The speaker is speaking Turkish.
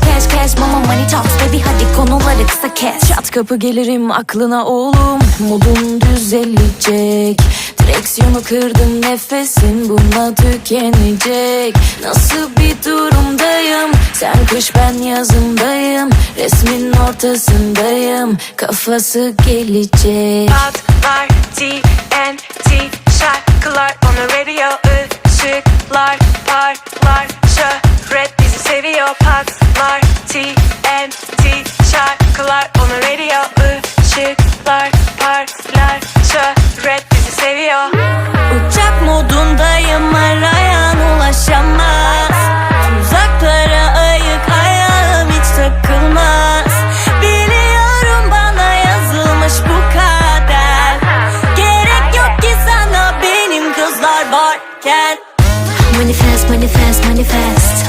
cash cash cash Mama money talks. Baby hadi konuları kısa kes. Çat kapı gelirim aklına oğlum. Modun düzelecek. Direksiyonu kırdım nefesin bununla tükenecek. Nasıl bir durumdayım? Sen kış ben yazındayım. Resmin ortasındayım. Kafası gelecek. Patlar TNT şarkılar on the radio. Işıklar parlar şöhret bizi seviyor patlar TNT şarkılar. On the radio ışıklar parlar. Şöhret bizi seviyor. Uçak modundayım arayan ulaşamaz. Uzaklara ayık ayağım hiç takılmaz. Biliyorum bana yazılmış bu kader. Gerek yok ki sana benim kızlar varken. Manifest manifest manifest